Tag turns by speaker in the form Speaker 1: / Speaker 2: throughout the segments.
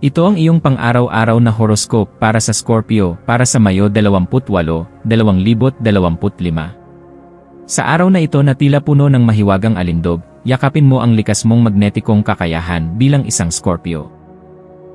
Speaker 1: Ito ang iyong pang-araw-araw na horoscope para sa Scorpio para sa Mayo 28, 2025. Sa araw na ito na tila puno ng mahiwagang alindog, yakapin mo ang likas mong magnetikong kakayahan bilang isang Scorpio.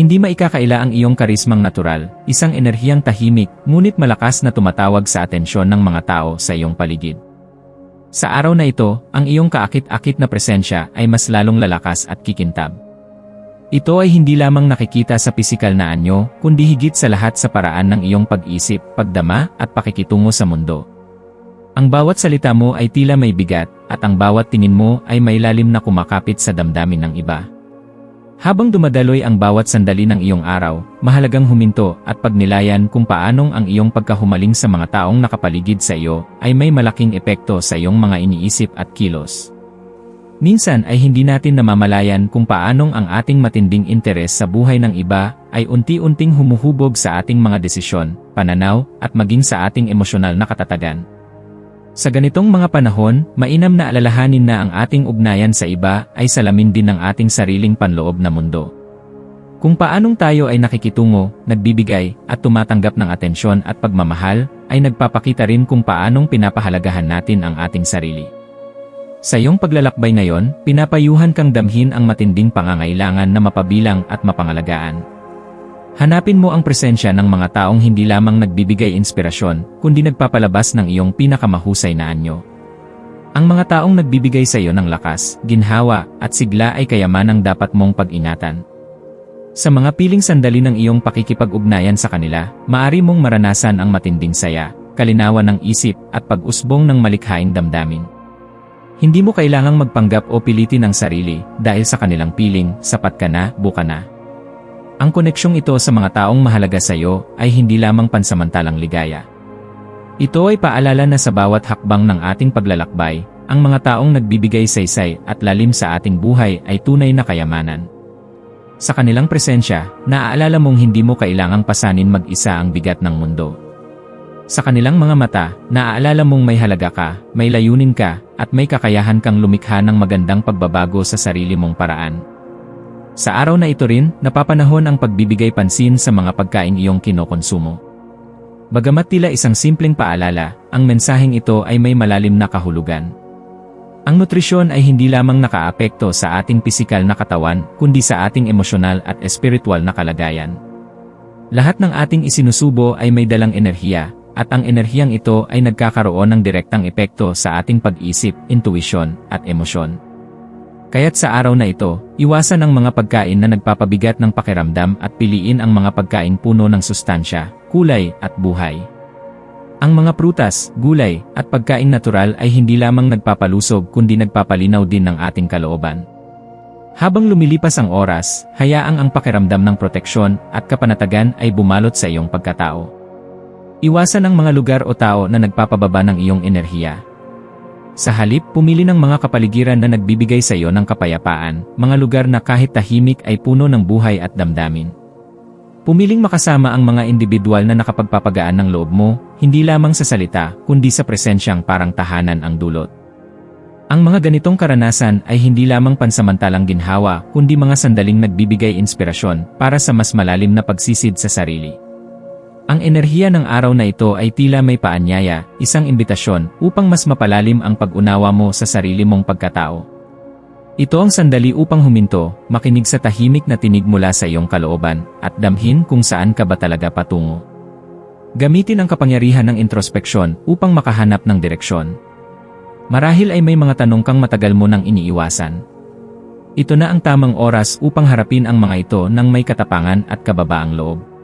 Speaker 1: Hindi maikakaila ang iyong karismang natural, isang enerhiyang tahimik, ngunit malakas na tumatawag sa atensyon ng mga tao sa iyong paligid. Sa araw na ito, ang iyong kaakit-akit na presensya ay mas lalong lalakas at kikintab. Ito ay hindi lamang nakikita sa pisikal na anyo, kundi higit sa lahat sa paraan ng iyong pag-isip, pagdama, at pakikitungo sa mundo. Ang bawat salita mo ay tila may bigat, at ang bawat tingin mo ay may lalim na kumakapit sa damdamin ng iba. Habang dumadaloy ang bawat sandali ng iyong araw, mahalagang huminto at pagnilayan kung paanong ang iyong pagkahumaling sa mga taong nakapaligid sa iyo ay may malaking epekto sa iyong mga iniisip at kilos. Minsan ay hindi natin namamalayan kung paanong ang ating matinding interes sa buhay ng iba ay unti-unting humuhubog sa ating mga desisyon, pananaw, at maging sa ating emosyonal na katatagan. Sa ganitong mga panahon, mainam na alalahanin na ang ating ugnayan sa iba ay salamin din ng ating sariling panloob na mundo. Kung paanong tayo ay nakikitungo, nagbibigay, at tumatanggap ng atensyon at pagmamahal, ay nagpapakita rin kung paanong pinapahalagahan natin ang ating sarili. Sa iyong paglalakbay ngayon, pinapayuhan kang damhin ang matinding pangangailangan na mapabilang at mapangalagaan. Hanapin mo ang presensya ng mga taong hindi lamang nagbibigay inspirasyon, kundi nagpapalabas ng iyong pinakamahusay na anyo. Ang mga taong nagbibigay sa iyo ng lakas, ginhawa, at sigla ay kayamanang dapat mong pag-ingatan. Sa mga piling sandali ng iyong pakikipag-ugnayan sa kanila, maari mong maranasan ang matinding saya, kalinawan ng isip, at pag-usbong ng malikhaing damdamin. Hindi mo kailangang magpanggap o pilitin ang sarili dahil sa kanilang piling, sapat ka na, buka na. Ang koneksyong ito sa mga taong mahalaga sa iyo ay hindi lamang pansamantalang ligaya. Ito ay paalala na sa bawat hakbang ng ating paglalakbay, ang mga taong nagbibigay saysay at lalim sa ating buhay ay tunay na kayamanan. Sa kanilang presensya, naaalala mong hindi mo kailangang pasanin mag-isa ang bigat ng mundo. Sa kanilang mga mata, naaalala mong may halaga ka, may layunin ka, at may kakayahan kang lumikha ng magandang pagbabago sa sarili mong paraan. Sa araw na ito rin, napapanahon ang pagbibigay pansin sa mga pagkain iyong kinokonsumo. Bagamat tila isang simpleng paalala, ang mensaheng ito ay may malalim na kahulugan. Ang nutrisyon ay hindi lamang nakaapekto sa ating pisikal na katawan, kundi sa ating emosyonal at espiritual na kalagayan. Lahat ng ating isinusubo ay may dalang enerhiya, at ang enerhiyang ito ay nagkakaroon ng direktang epekto sa ating pag-isip, intuisyon, at emosyon. Kaya't sa araw na ito, iwasan ang mga pagkain na nagpapabigat ng pakiramdam at piliin ang mga pagkain puno ng sustansya, kulay, at buhay. Ang mga prutas, gulay, at pagkain natural ay hindi lamang nagpapalusog kundi nagpapalinaw din ng ating kalooban. Habang lumilipas ang oras, hayaang ang pakiramdam ng proteksyon at kapanatagan ay bumalot sa iyong pagkatao. Iwasan ang mga lugar o tao na nagpapababa ng iyong enerhiya. Sa halip, pumili ng mga kapaligiran na nagbibigay sa iyo ng kapayapaan, mga lugar na kahit tahimik ay puno ng buhay at damdamin. Pumiling makasama ang mga individual na nakapagpapagaan ng loob mo, hindi lamang sa salita, kundi sa presensyang parang tahanan ang dulot. Ang mga ganitong karanasan ay hindi lamang pansamantalang ginhawa, kundi mga sandaling nagbibigay inspirasyon para sa mas malalim na pagsisid sa sarili. Ang enerhiya ng araw na ito ay tila may paanyaya, isang imbitasyon upang mas mapalalim ang pag-unawa mo sa sarili mong pagkatao. Ito ang sandali upang huminto, makinig sa tahimik na tinig mula sa iyong kalooban, at damhin kung saan ka ba talaga patungo. Gamitin ang kapangyarihan ng introspeksyon upang makahanap ng direksyon. Marahil ay may mga tanong kang matagal mo nang iniiwasan. Ito na ang tamang oras upang harapin ang mga ito ng may katapangan at kababaang loob.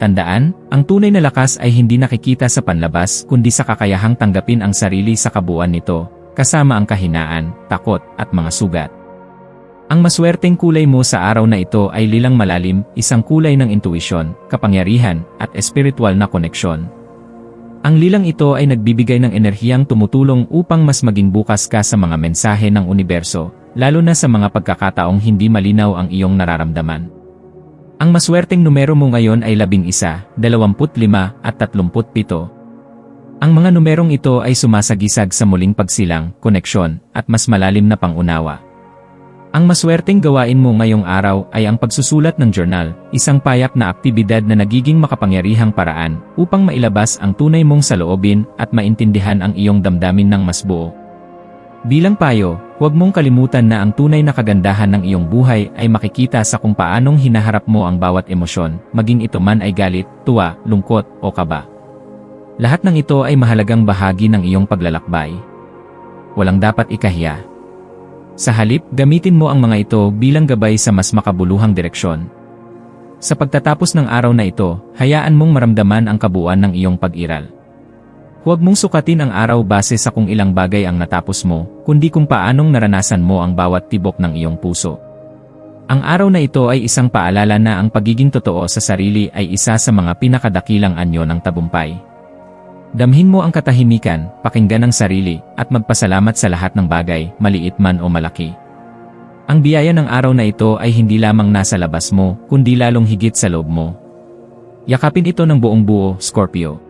Speaker 1: Tandaan, ang tunay na lakas ay hindi nakikita sa panlabas kundi sa kakayahang tanggapin ang sarili sa kabuuan nito, kasama ang kahinaan, takot, at mga sugat. Ang maswerteng kulay mo sa araw na ito ay lilang malalim, isang kulay ng intuisyon, kapangyarihan, at espiritual na koneksyon. Ang lilang ito ay nagbibigay ng enerhiyang tumutulong upang mas maging bukas ka sa mga mensahe ng universo, lalo na sa mga pagkakataong hindi malinaw ang iyong nararamdaman. Ang maswerteng numero mo ngayon ay 11, 25 at 37. Ang mga numerong ito ay sumasagisag sa muling pagsilang, koneksyon, at mas malalim na pangunawa. Ang maswerteng gawain mo ngayong araw ay ang pagsusulat ng journal, isang payak na aktibidad na nagiging makapangyarihang paraan upang mailabas ang tunay mong saloobin at maintindihan ang iyong damdamin ng mas buo. Bilang payo, huwag mong kalimutan na ang tunay na kagandahan ng iyong buhay ay makikita sa kung paanong hinaharap mo ang bawat emosyon, maging ito man ay galit, tuwa, lungkot, o kaba. Lahat ng ito ay mahalagang bahagi ng iyong paglalakbay. Walang dapat ikahiya. Sa halip, gamitin mo ang mga ito bilang gabay sa mas makabuluhang direksyon. Sa pagtatapos ng araw na ito, hayaan mong maramdaman ang kabuuan ng iyong pag-iral. Huwag mong sukatin ang araw base sa kung ilang bagay ang natapos mo, kundi kung paanong naranasan mo ang bawat tibok ng iyong puso. Ang araw na ito ay isang paalala na ang pagiging totoo sa sarili ay isa sa mga pinakadakilang anyo ng tabumpay. Damhin mo ang katahimikan, pakinggan ang sarili, at magpasalamat sa lahat ng bagay, maliit man o malaki. Ang biyaya ng araw na ito ay hindi lamang nasa labas mo, kundi lalong higit sa loob mo. Yakapin ito ng buong buo, Scorpio.